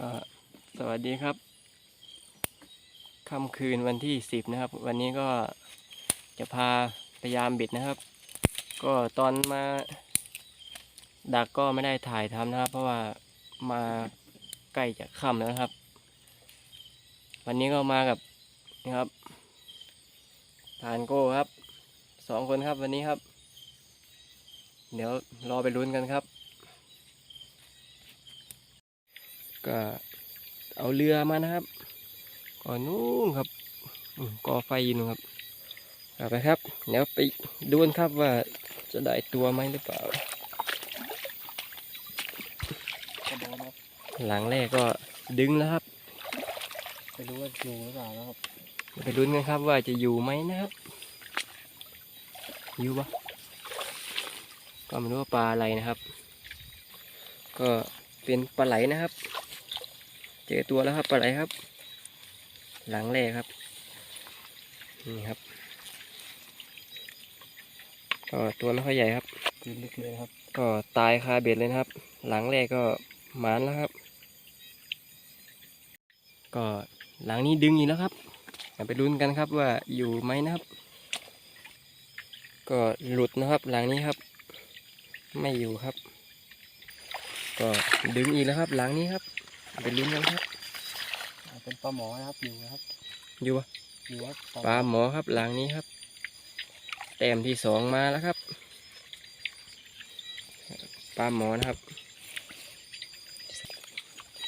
ก็สวัสดีครับค่ำคืนวันที่สิบนะครับ วันนี้ก็จะพาพยายามบิดนะครับ ก็ตอนมาดักก็ไม่ได้ถ่ายทำนะครับ เพราะว่ามาใกล้จะค่ำแล้วนะครับ วันนี้ก็มากับนี่ครับทานโก้ครับสองคนครับวันนี้ครับ เดี๋ยวรอไปลุ้นกันครับ ก็เอาเรือมานะครับ ก่อนนู้นครับอืมก่อไฟอยู่นู่นครับเอาไปครับเดี๋ยวไปดูกันครับว่าจะได้ตัวไหมหรือเปล่ากระโดดนะครับหลังแรกก็ดึงแล้วครับไม่รู้ว่าอยู่หรือเปล่านะครับไปลุ้นกันครับว่าจะอยู่ไหมนะครับอยู่ปะก็ไม่รู้ว่าปลาอะไรนะครับ ก็เป็นปลาไหลนะครับ เจอตัวแล้วครับปลาไหลครับ หลังแรกครับ นี่ครับก็ตัวไม่ค่อยใหญ่ครับยืนลึกเลยนะครับ ก็ตายคาเบ็ดเลยนะครับ หลังแรกก็หมานแล้วครับ ก็หลังนี้ดึงอีกแล้วครับมาไปลุ้นกันครับว่าอยู่ไหมนะครับ ก็หลุดนะครับหลังนี้ครับ ไม่อยู่ครับ ก็ดึงอีกแล้วครับ หลังนี้ครับ ไปลุ้นกันครับอ่า เป็นปลาหมอนะครับอยู่นะครับอยู่ปะอยู่ครับปลาหมอครับหลังนี้ครับ แต้มที่สองมาแล้วครับปลาหมอนะครับ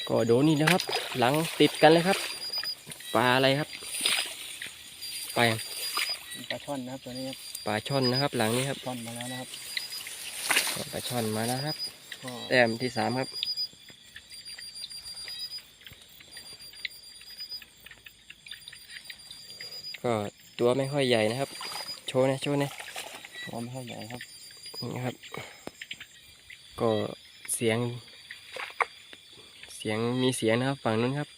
ก็โดนนี่นะครับ หลังติดกันเลยครับปลาอะไรครับปลายังเป็นปลาช่อนนะครับตัวนี้ครับปลาช่อนนะครับ หลังนี้ครับช่อนมาแล้วนะครับปลาช่อนมาแล้วครับก็แต้มที่สามครับ ก็ตัวไม่ค่อยใหญ่นะครับ โชว์นะโชว์นะตัวไม่ค่อยใหญ่ครับนี่ครับ ก็เสียง เสียงมีเสียงนะครับ ฝั่งนู้นครับ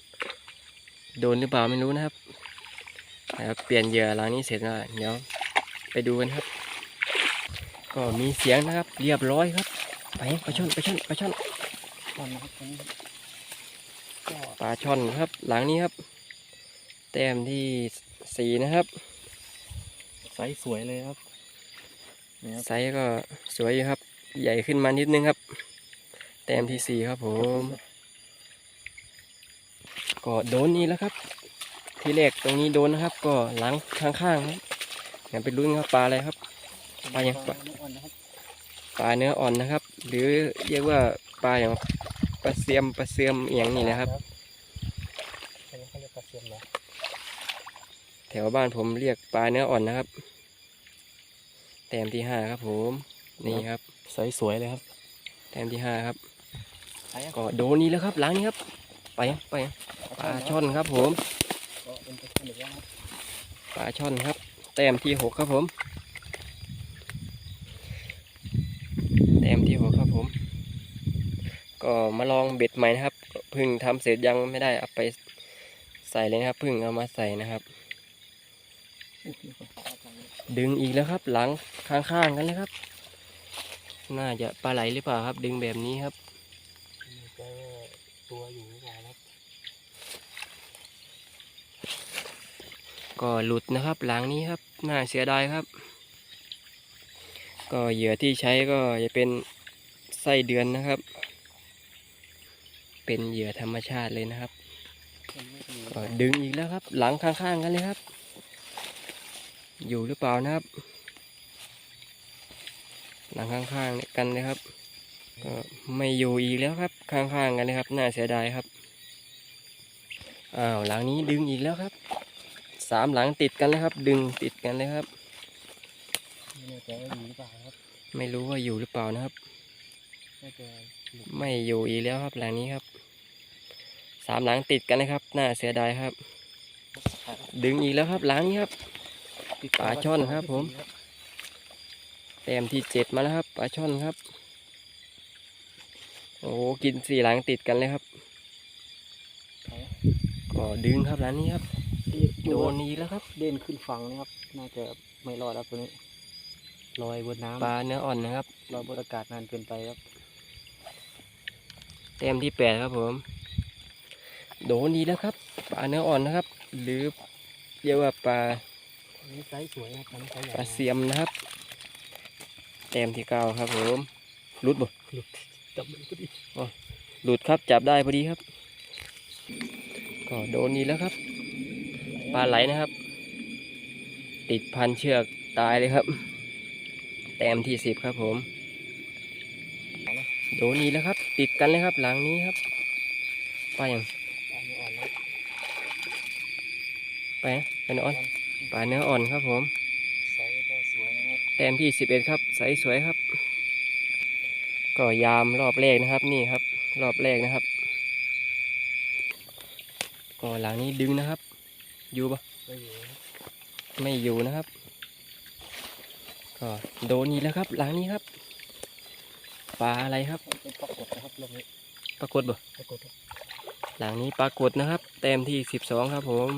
โดนหรือเปล่าไม่รู้นะครับนะครับเปลี่ยนเหยื่อหลังนี้เสร็จแล้วเดี๋ยวไปดูกันครับ ก็มีเสียงนะครับ เรียบร้อยครับ ไปไปช่อนไปช่อนไปช่อนช่อนนะครับตัวนี้ครับก็ปลาช่อนครับ หลังนี้ครับ แต้มที่ สี่นะครับไซส์สวยเลยครับนี่ครับไซส์ก็สวยอยู่ครับ ใหญ่ขึ้นมานิดนึงครับ แต้มที่สี่ครับผม ก็โดนนี่แล้วครับ ที่แรกตรงนี้โดนนะครับ ก็หลังข้างๆครับอย่าไปลุ้นครับปลาอะไรครับปลายังปลาเนื้ออ่อนนะครับปลาเนื้ออ่อนนะครับ หรือเรียกว่าปลาอย่างปลาเสียมปลาเสียมเอียงนี่นะครับอันนี้เขาเรียกปลาเสียมเหรอแถวบ้านผมเรียกปลาเนื้ออ่อนนะครับ แต้มที่ห้าครับผม นี่ครับไซส์สวยเลยครับ แต้มที่ห้าครับใช่ครับก็โดนนี่แล้วครับ หลังนี้ครับ ไปยังไปยังปลาช่อนครับผมก็เป็นปลาช่อนอีกแล้วครับปลาช่อนครับ แต้มที่หกครับผม แต้มที่หกครับผม ก็มาลองเบ็ดใหม่นะครับก็เพึ่งทำเสร็จยังไม่ได้เอาไปใส่เลยนะครับเพึ่งเอามาใส่นะครับ ดึงอีกแล้วครับ หลังข้างๆกันเลยครับ น่าจะปลาไหลหรือเปล่าครับ ดึงแบบนี้ครับมีเจอตัวอยู่หรือเปล่าครับก็หลุดนะครับ หลังนี้ครับ น่าเสียดายครับ ก็เหยื่อที่ใช้ก็จะเป็นไส้เดือนนะครับ เป็นเหยื่อธรรมชาติเลยนะครับมันไม่มีก็ดึงอีกแล้วครับ หลังข้างๆกันเลยครับ อยู่หรือเปล่านะครับหลังข้างๆกันเลยครับ ก็ไม่อยู่อีกแล้วครับ ข้างๆกันเลยครับ น่าเสียดายครับอ้าวหลังนี้ดึงอีกแล้วครับสามหลังติดกันเลยครับ ดึงติดกันเลยครับไม่แน่ใจว่าอยู่หรือเปล่าครับไม่รู้ว่าอยู่หรือเปล่านะครับน่าจะหลุดไม่อยู่อีกแล้วครับหลังนี้ครับสามหลังติดกันเลยครับ น่าเสียดายครับ ดึงอีกแล้วครับหลังนี้ครับติด ปลาช่อนครับ ผม แต้มที่เจ็ดมาแล้วครับปลาช่อนครับ โอ้โหกินสี่หลังติดกันเลยครับก็ดึงครับหลังนี้ครับโดนอีกแล้วครับ เด่นขึ้นฝั่งนะครับ น่าจะไม่รอดครับตัวนี้ลอยบนน้ำปลาเนื้ออ่อนนะครับลอยบนอากาศนานเกินไปครับแต้มที่แปดครับผม โดนดีแล้วครับ ปลาเนื้ออ่อนนะครับ หรือเรียกว่าปลาอั นนี้ไซส์สวยครับอันนี้ไซส์ใหญ่ปลาเสียมนะครับแต้มที่เก้าครับผมหลุดบ่หลุดจับมันพอดีหลุดครับจับได้พอดีครับ ก็โดนดีแล้วครับ ปลาไหลนะครับ ติดพันเชือกตายเลยครับแต้มที่สิบครับผม โดนดีแล้วครับ ติดกันเลยครับหลังนี้ครับไปยังอันนี้อ่อนแล้วไปนะไปเนื้ออ่อน ปลาเนื้ออ่อนครับผมไซส์ก็สวยนะครับแต้มที่สิบเอ็ดครับใสสวยครับ ก็ยามรอบแรกนะครับนี่ครับ รอบแรกนะครับ ก็หลังนี้ดึงนะครับ อยู่ปะไม่อยู่นะครับไม่อยู่นะครับ ก็โดนนี่แล้วครับ หลังนี้ครับปลาอะไรครับเป็นปรากฏนะครับลงนี้ปรากฏบ่ปรากฏครับหลังนี้ปรากฏนะครับ แต้มที่สิบสองครับผม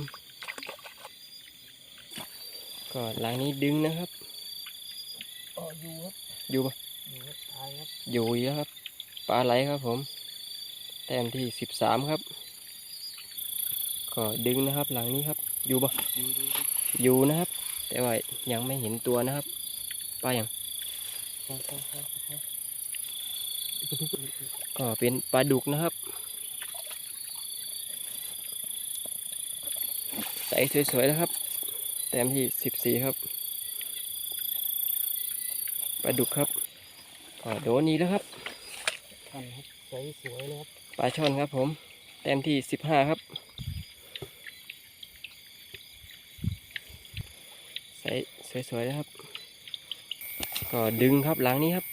ก็หลังนี้ดึงนะครับอ๋ออยู่ครับอยู่ปะอยู่ครับตายครับอยู่อีกแล้วครับปลาไหลครับผม แต้มที่สิบสามครับ ก็ดึงนะครับ หลังนี้ครับ อยู่ปะดูดูดูอยู่นะครับ แต่ว่ายังไม่เห็นตัวนะครับปลาอย่างเข้าเข้าเข้าเข้าก็เป็นปลาดุกนะครับใสสวยๆนะครับ แต้มที่สิบสี่ครับปลาดุกครับก็โดนนี้แล้วครับท่านครับไซส์สวยเลยครับปลาช่อนครับ ผม แต้มที่สิบห้าครับใสสวยๆนะครับ ก็ดึงครับหลังนี้ครับ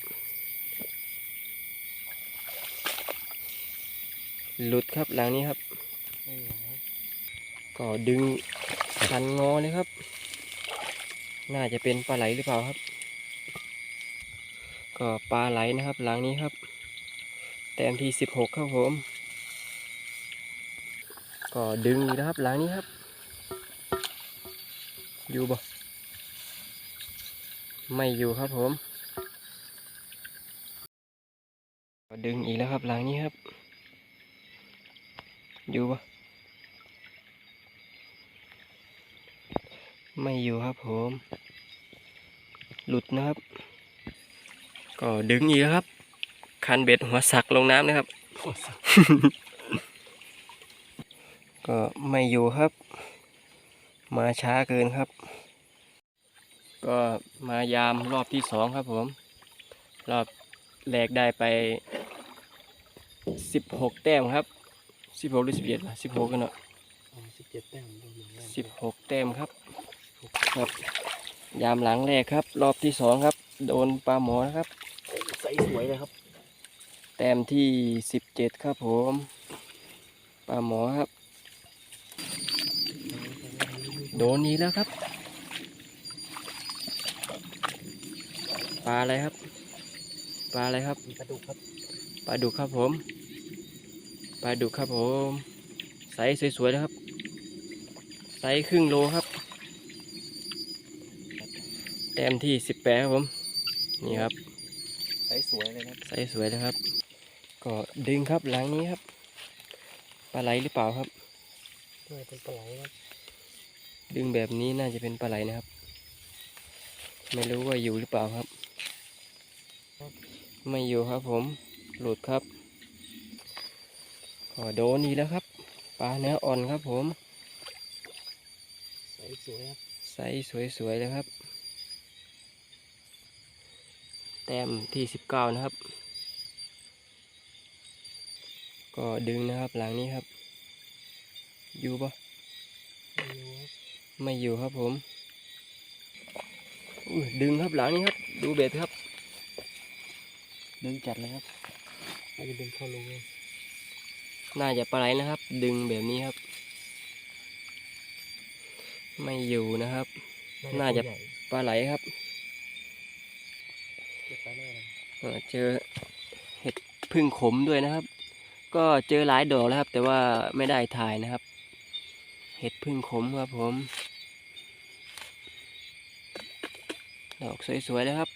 หลุดครับหลังนี้ครับไม่อยู่ครับก็ดึง คันงอเลยครับ น่าจะเป็นปลาไหลหรือเปล่าครับ ก็ปลาไหลนะครับ หลังนี้ครับ แต้มที่สิบหกครับผม ก็ดึงอีกแล้วครับ หลังนี้ครับ อยู่บ่ ไม่อยู่ครับผมก็ดึงอีกแล้วครับหลังนี้ครับ อยู่บ่ ไม่อยู่ครับผม หลุดนะครับ ก็ดึงอีกแล้วครับ คันเบ็ดหัวสักลงน้ำนะครับ ก็ไม่อยู่ครับ มาช้าเกินครับ ก็มายามรอบที่สองครับผม รอบแรกได้ไปสิบหกแต้มครับสิบหกหรือสิบเจ็ดสิบหกกันเนาะอ๋อสิบเจ็ดแต้มดูเหมือนกันสิบหกแต้มครับ ครับ ยามหลังแรกครับ รอบที่สองครับ โดนปลาหมอนะครับไซส์สวยเลยครับ แต้มที่สิบเจ็ดครับผมปลาหมอครับ โดนนี้แล้วครับปลาอะไรครับปลาอะไรครับมีกระดูกครับปลาดุกครับผมปลาดุกครับผมไซส์สวยๆนะครับไซส์ครึ่งโลครับแต้มที่สิบแปดครับผม นี่ครับไซส์สวยเลยครับไซส์สวยนะครับ ก็ดึงครับหลังนี้ครับปลาไหลหรือเปล่าครับด้วยเป็นปลาไหลครับ ดึงแบบนี้น่าจะเป็นปลาไหลนะครับ ไม่รู้ว่าอยู่หรือเปล่าครับ ไม่อยู่ครับผม หลุดครับก็โดนอีกแล้วครับ ปลาเนื้ออ่อนครับผมไซส์สวยครับไซส์สวยๆเลยครับ แต้มที่สิบเก้านะครับ ก็ดึงนะครับหลังนี้ครับ อยู่ปะไม่อยู่ครับไม่อยู่ครับผมอุ้ยดึงครับหลังนี้ครับ ดูเบ็ดครับ ดึงจัดเลยครับน่าจะดึงเข้ารูเลยน่าจะปลาไหลนะครับ ดึงแบบนี้ครับ ไม่อยู่นะครับ น่าจะตัวใหญ่ปลาไหลครับ เก็บไปเลยนะ เอ่อเจอเห็ดพึ่งขมด้วยนะครับ ก็เจอหลายดอกแล้วครับ แต่ว่าไม่ได้ถ่ายนะครับ เห็ดพึ่งขมครับผม ดอกสวยๆเลยครับ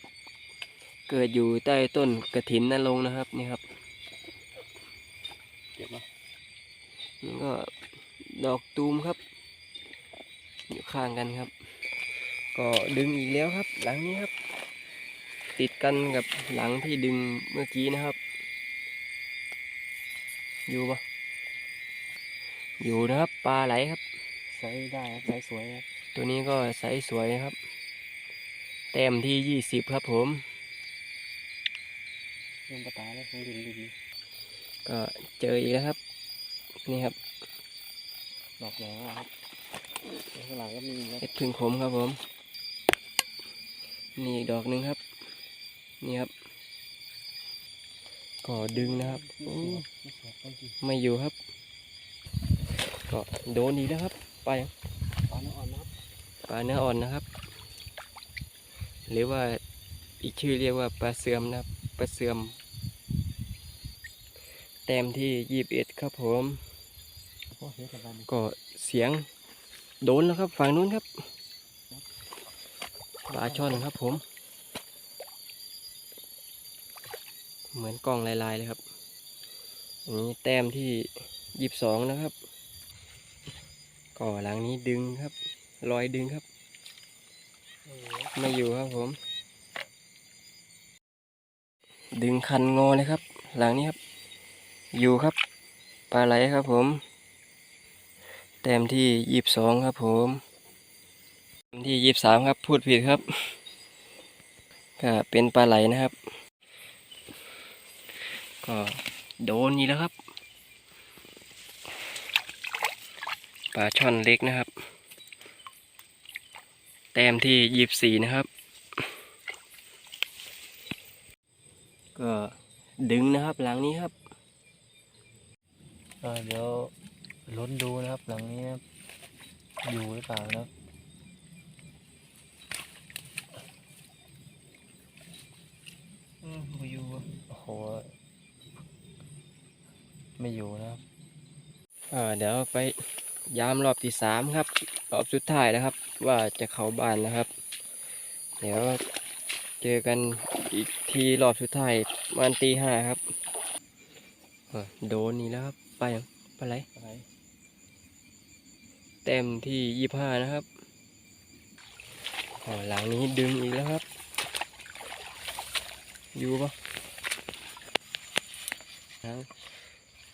เกิดอยู่ใต้ต้นกระถินนั่นลงนะครับนี่ครับเก็บมานี่ก็ดอกตูมครับ อยู่ข้างกันครับ ก็ดึงอีกแล้วครับ หลังนี้ครับ ติดกันกับหลังที่ดึงเมื่อกี้นะครับ อยู่ปะอยู่นะครับปลาไหลครับใช้ได้ครับใช้สวยครับตัวนี้ก็ไซส์สวยครับ แต้มที่ยี่สิบครับผมเรื่องปลาตาเลยของดินดินก็เจออีกแล้วครับ นี่ครับดอกแหน่ครับข้างหลังก็มีครับเห็ดพึ่งขมครับผม นี่อีกดอกหนึ่งครับ นี่ครับ ก็ดึงนะครับโอ้ไม่สวยต้นจริงไม่อยู่ครับ ก็โดนอีกแล้วครับ ไปปลาเนื้ออ่อนนะครับปลาเนื้ออ่อนนะครับ หรือว่าอีกชื่อเรียกว่าปลาเสื่อมนะครับปลาเสื่อม แต้มที่ยี่สิบเอ็ดครับผมโอ้เห็นกับมันก็เสียงโดนแล้วครับ ฝั่งนู้นครับปลาช่อนครับผม เหมือนกล้องลายๆเลยครับ อันนี้แต้มที่ยี่สิบสองนะครับก็หลังนี้ดึงครับรอยดึงครับ ไม่อยู่ครับผม ดึงคันงอเลยครับ หลังนี้ครับ อยู่ครับ ปลาไหลครับผม แต้มที่ยี่สิบสองครับผมแต้มที่ยี่สิบสามครับ พูดผิดครับ ก็เป็นปลาไหลนะครับ ก็โดนนี่แล้วครับ ปลาช่อนเล็กนะครับ แต้มที่ยี่สิบสี่นะครับ ก็ดึงนะครับหลังนี้ครับเออเดี๋ยวล้นดูนะครับหลังนี้นะครับอยู่หรือเปล่านะครับอืมบ่อยู่โอ้โห ไม่อยู่นะครับเดี๋ยวไปยามรอบที่สามครับ รอบสุดท้ายนะครับ ว่าจะเข้าบ้านนะครับ เดี๋ยวเจอกันอีกทีรอบสุดท้ายประมันตีห้าครับโดนนี่แล้วครับไปยังไปไหนอะไรเต็มที่ยี่ห้านะครับหลังนี้ดึงอีกแล้วครับ อยู่ปะ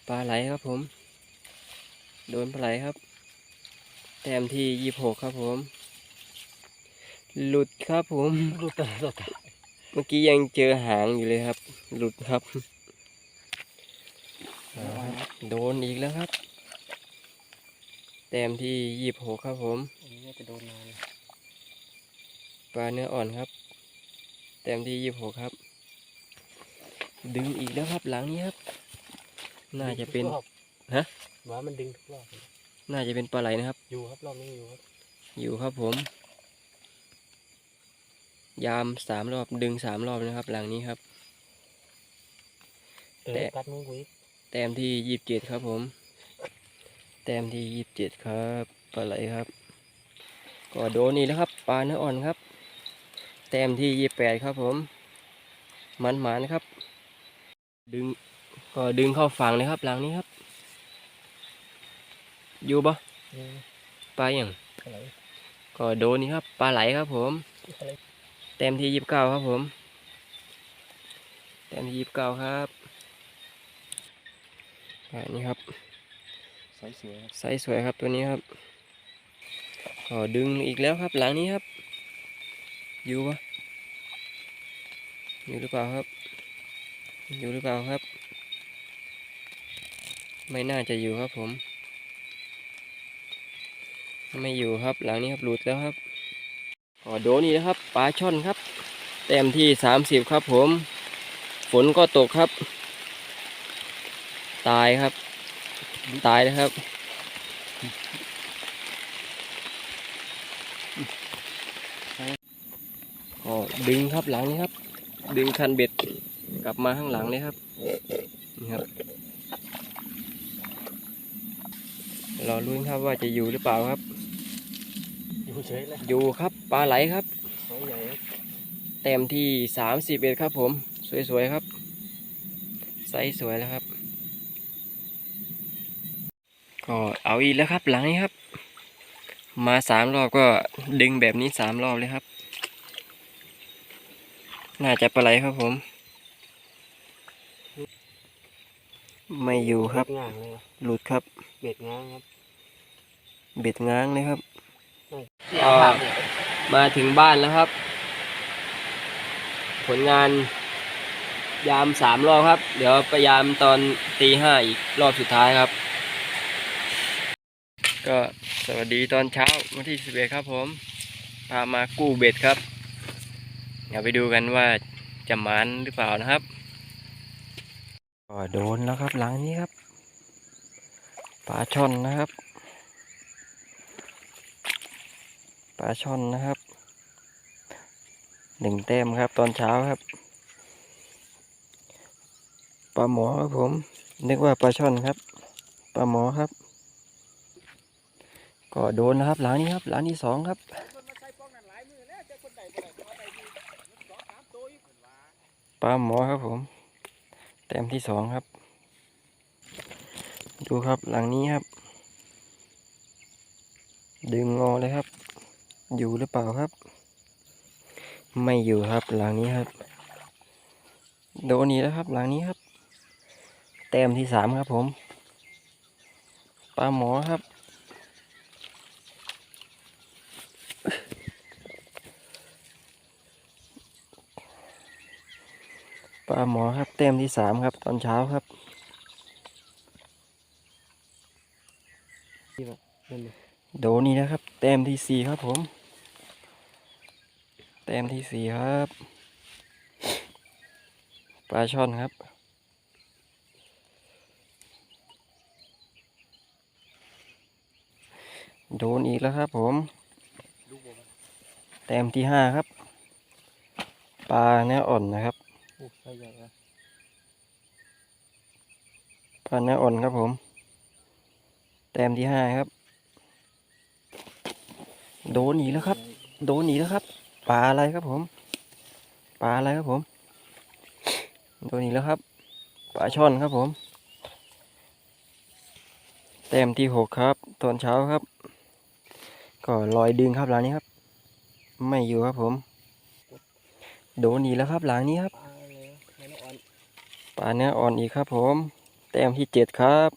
ปลาไหลครับผม โดนปลาไหลครับ แต้มที่ยี่หกครับผม หลุดครับผมดูแต่ตัวตาเมื่อกี้ยังเจอหางอยู่เลยครับ หลุดครับอ่าโดนอีกแล้วครับ แต้มที่ยี่หกครับผมอันนี้น่าจะโดนนานปลาเนื้ออ่อนครับ แต้มที่ยี่หกครับ ดึงอีกแล้วครับหลังนี้ครับ น่าจะเป็นดึงทุกรอบฮะ หมามันดึงทุกรอบเลยน่าจะเป็นปลาไหลนะครับ อยู่ครับรอบนี้อยู่ครับอยู่ครับผม ยามสามรอบดึงสามรอบนะครับ หลังนี้ครับ เออแต่ กัดมือกูอีกแต้มที่ยี่สิบเจ็ดครับผม แต้มที่ยี่สิบเจ็ดครับปลาไหลครับ ก็โดนนี่แล้วครับปลาเนื้ออ่อนครับ แต้มที่ยี่สิบแปดครับผม มันหมานครับ ดึง ก็ดึงเข้าฝั่งเลยครับหลังนี้ครับ อยู่ปะเออปลาอย่างอะไรก็โดนนี่ครับปลาไหลครับผมอะไรแต้มที่ยี่สิบเก้าครับผมแต้มที่ยี่สิบเก้าครับอ่านี่ครับใส่เสือครับไซส์สวยครับตัวนี้ครับก็ดึงอีกแล้วครับหลังนี้ครับอยู่ปะอยู่หรือเปล่าครับ อยู่หรือเปล่าครับ ไม่น่าจะอยู่ครับผม ไม่อยู่ครับหลังนี้ครับหลุดแล้วครับก็โดนนี่นะครับปลาช่อนครับ แต้มที่สามสิบครับผม ฝนก็ตกครับ ตายครับ ตายนะครับก็ดึงครับหลังนี้ครับ ดึงคันเบ็ดกลับมาข้างหลังเลยครับนี่ครับ รอลุ้นครับว่าจะอยู่หรือเปล่าครับ อยู่เฉยเลยอยู่ครับปลาไหลครับสวยใหญ่ครับเต็มที่สามสิบเอ็ดครับ ผม สวยๆครับไซส์สวยแล้วครับ ก็เอาอีกแล้วครับหลังนี้ครับ มาสามรอบก็ดึงแบบนี้สามรอบเลยครับ น่าจะปลาไหลครับผม ไม่อยู่ครับง่างเลยวะหลุดครับ เบ็ดง้างครับ เบ็ดง้างเลยครับเสียภาพเนี่ยมาถึงบ้านแล้วครับ ผลงาน ยามสามรอบครับ เดี๋ยวไปยามตอนตีห้าอีกรอบสุดท้ายครับ ก็สวัสดีตอนเช้าวันที่สิบเอ็ดครับผม พามากู้เบ็ดครับ เดี๋ยวไปดูกันว่าจะหมานหรือเปล่านะครับก็โดนแล้วครับหลังนี้ครับปลาช่อนนะครับ ป ลาช่อนนะครับหนึ่งแต้มครับ ตอนเช้าครับปลาหมอครับผมนึกว่าปลาช่อนครับปลาหมอครับ ก็โดนนะครับหลังนี้ครับหลังที่สองครับปลาหมอครับผม แต้มที่สองครับ ดูครับหลังนี้ครับ ดึงงอเลยครับ อยู่หรือเปล่าครับ ไม่อยู่ครับหลังนี้ครับ โดนนี้แล้วครับ หลังนี้ครับ แต้มที่สามครับผมปลาหมอครับ ปลาหมอครับแต้มที่สามครับตอนเช้าครับโดนี่นะครับแต้มที่สี่ครับผม ต้มที่สี่ครับ ปลาช่อนครับ โดนอีกแล้วครับผม แต้มที่ห้าครับ ปลาเนื้ออ่อนนะครับปลาเนื้ออ่อนครับผม แต้มที่ห้าครับ โดนอีกแล้วครับ โดนอีกแล้วครับ ปลาอะไรครับผมปลาอะไรครับผมโดนอีกแล้วครับปลาช่อนครับผมแต้มที่หกครับตอนเช้าครับ ก็ลอยดึงครับหลังนี้ครับ ไม่อยู่ครับผม โดนอีกแล้วครับหลังนี้ครับปลาเนื้ออ่อนอีกครับ ผม แต้มที่เจ็ดครับ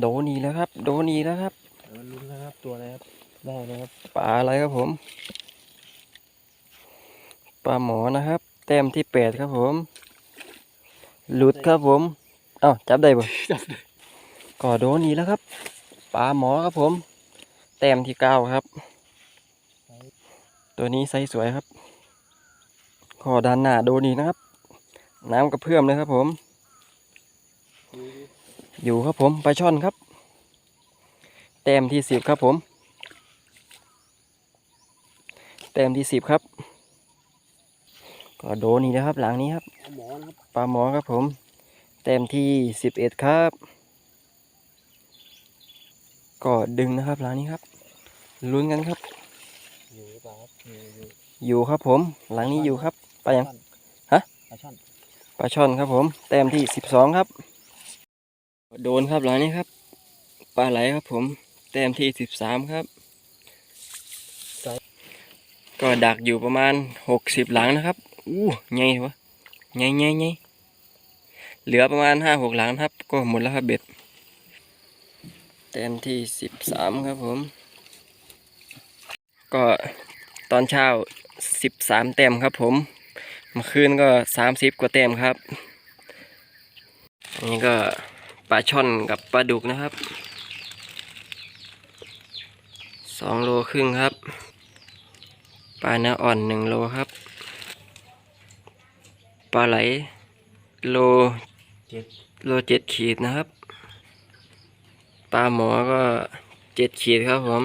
โดนอีกแล้วครับ โดนอีกแล้วครับเดี๋ยวลุ้นนะครับตัวอะไรครับ ได้เลยครับปลาอะไรครับผมปลาหมอนะครับ แต้มที่แปดครับผม หลุดครับผม เอ้าจับได้บ่ก็โดนอีกแล้วครับปลาหมอครับผม แต้มที่เก้าครับ ตัวนี้ไซส์สวยครับขอด้านหน้าโดนอีกนะครับ น้ำกระเพื่อมเลยครับผม อยู่ครับผมปลาช่อนครับ แต้มที่สิบครับผม แต้มที่สิบครับก็โดนนี่นะครับ หลังนี้ครับปลาหมอครับผม แต้มที่สิบเอ็ดครับ ก็ดึงนะครับหลังนี้ครับ ลุ้นกันครับ อยู่หรือเปล่าครับอยู่ครับผม หลังนี้อยู่ครับปลายังช่อนฮะปลาช่อนปลาช่อนครับผม แต้มที่สิบสองครับ โดนครับหลังนี้ครับปลาไหลครับผม แต้มที่สิบสามครับ ก็ดักอยู่ประมาณหกสิบหลังนะครับ อู้ใหญ่วะใหญ่ใหญ่ใหญ่เหลือประมาณห้าหกหลังครับ ก็หมดแล้วครับเบ็ดแต้มที่สิบสามครับผม ก็ตอนเช้าสิบสามแต้มครับผมเมื่อคืนก็สามสิบกว่าแต้มครับ อันนี้ก็ปลาช่อนกับปลาดุกนะครับสองโลครึ่งครับ ปลาเนื้ออ่อนหนึ่งโลครับ ปลาไหลโลเจ็ดโลเจ็ดขีดนะครับ ปลาหมอก็เจ็ดขีดครับผม